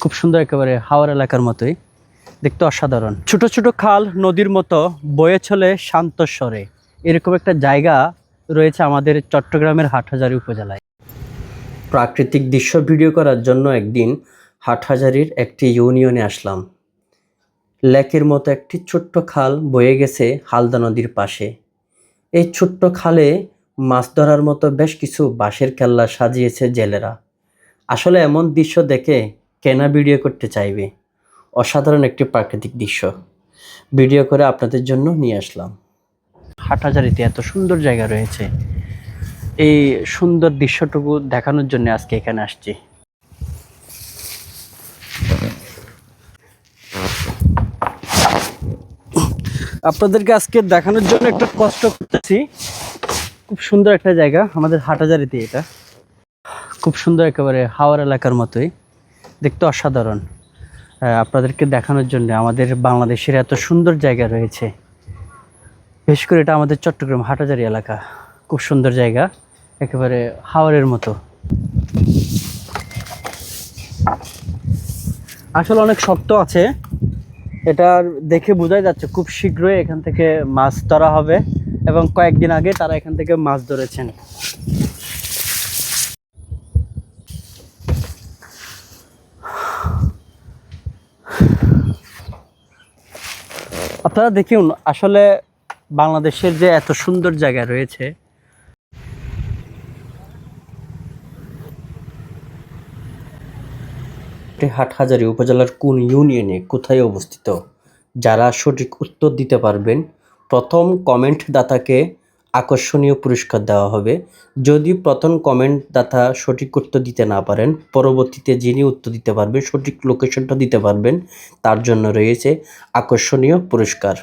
খুব সুন্দর একেবারে হাওড় এলাকার মতোই। দেখতে অসাধারণ। ছোট ছোট খাল নদীর মতো বয়ে চলে শান্ত স্বরে। এরকম একটা জায়গা রয়েছে আমাদের চট্টগ্রামের হাটহাজারী উপজেলায়। প্রাকৃতিক দৃশ্য ভিডিও করার জন্য একদিন হাটহাজারির একটি ইউনিয়নে আসলাম। লেকের মতো একটি ছোট্ট খাল বয়ে গেছে হালদা নদীর পাশে। এই ছোট্ট খালে মাছ ধরার মতো বেশ কিছু বাঁশের কেল্লা সাজিয়েছে জেলেরা। আসলে এমন দৃশ্য দেখে কেনা ভিডিও করতে চাইবে। অসাধারণ একটি প্রাকৃতিক দৃশ্য। ভিডিও করে আপনাদের জন্য নিয়ে আসলাম। হাটহাজারিতে এত সুন্দর জায়গা রয়েছে। এই সুন্দর দৃশ্যটুকু দেখানোর জন্য আজকে এখানে আসছি। আপনাদেরকে আজকে দেখানোর জন্য একটা কষ্ট করতেছি। খুব সুন্দর একটা জায়গা, আমাদের হাটাজারিতে এটা। খুব সুন্দর একেবারে হাওড় এলাকার মতোই। দেখতে অসাধারণ। আপনাদেরকে দেখানোর জন্য আমাদের বাংলাদেশের এত সুন্দর জায়গা রয়েছে। বিশেষ করে এটা আমাদের চট্টগ্রাম হাটাজারি এলাকা। খুব সুন্দর জায়গা, একেবারে হাওয়ারের মতো। আসলে অনেক শক্ত আছে। এটা দেখে বোঝাই যাচ্ছে খুব শীঘ্রই এখান থেকে মাছ ধরা হবে এবং কয়েকদিন আগে তারা এখান থেকে মাছ ধরেছেন। আপনারা দেখুন, আসলে বাংলাদেশের যে এত সুন্দর জায়গা রয়েছে হাটহাজারী উপজেলার কোন ইউনিয়নে কোথায় অবস্থিত? যারা সঠিক উত্তর দিতে পারবেন, প্রথম কমেন্ট দাতাকে আকর্ষণীয় পুরস্কার দেওয়া হবে। যদি প্রথম কমেন্ট দাতা সঠিক উত্তর দিতে না পারেন, পরবর্তীতে যিনি উত্তর দিতে পারবেন, সঠিক লোকেশনটা দিতে পারবেন, তার জন্য রয়েছে আকর্ষণীয় পুরস্কার।